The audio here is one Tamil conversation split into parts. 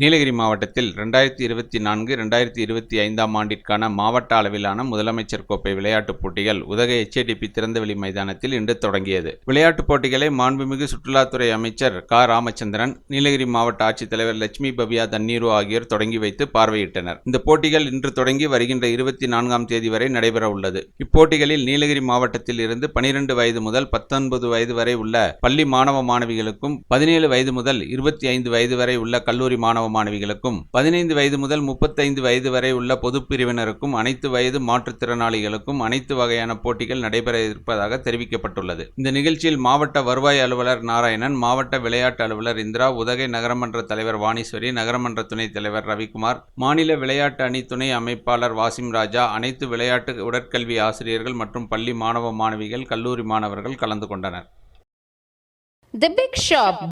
நீலகிரி மாவட்டத்தில் ரெண்டாயிரத்தி இருபத்தி நான்கு ரெண்டாயிரத்தி இருபத்தி ஐந்தாம் ஆண்டிற்கான மாவட்ட அளவிலான முதலமைச்சர் கோப்பை விளையாட்டுப் போட்டிகள் உதகை எச்ஏடிபி திறந்தவெளி மைதானத்தில் இன்று தொடங்கியது. விளையாட்டுப் போட்டிகளை மாண்புமிகு சுற்றுலாத்துறை அமைச்சர் க. ராமச்சந்திரன் நீலகிரி மாவட்ட ஆட்சித்தலைவர் லட்சுமி பவியா தண்ணீரு ஆகியோர் தொடங்கி வைத்து பார்வையிட்டனர். இந்த போட்டிகள் இன்று தொடங்கி வருகின்ற இருபத்தி நான்காம் தேதி வரை நடைபெற உள்ளது. இப்போட்டிகளில் நீலகிரி மாவட்டத்தில் இருந்து பனிரெண்டு வயது முதல் பத்தொன்பது வயது வரை உள்ள பள்ளி மாணவ மாணவிகளுக்கும் பதினேழு வயது முதல் இருபத்தி ஐந்து வயது வரை உள்ள கல்லூரி மாணவ மாணவிகளுக்கும் பதினைந்து வயது முதல் முப்பத்தைந்து வயது வரை உள்ள பொதுப்பிரிவினருக்கும் அனைத்து வயது மாற்றுத்திறனாளிகளுக்கும் அனைத்து வகையான போட்டிகள் நடைபெற இருப்பதாக தெரிவிக்கப்பட்டுள்ளது. இந்த நிகழ்ச்சியில் மாவட்ட வருவாய் அலுவலர் நாராயணன் மாவட்ட விளையாட்டு அலுவலர் இந்திரா உதகை நகரமன்ற தலைவர் வாணீஸ்வரி நகரமன்ற துணைத் தலைவர் ரவிக்குமார் மாநில விளையாட்டு அணி துணை அமைப்பாளர் வாசிம் ராஜா அனைத்து விளையாட்டு உடற்கல்வி ஆசிரியர்கள் மற்றும் பள்ளி மாணவ மாணவிகள் கல்லூரி மாணவர்கள் கலந்து கொண்டனர். The Big Shop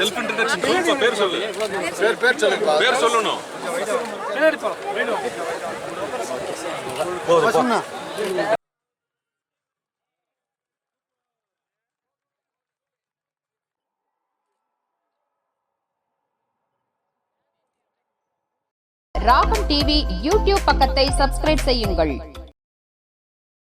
Self introduction சொல்லுப்பா பேர் சொல்லு. பேர் பேர் சொல்லுப்பா. பேர் சொல்லணும். ராகம் டிவி யூடியூப் பக்கத்தை சப்ஸ்கிரைப் செய்யுங்கள்.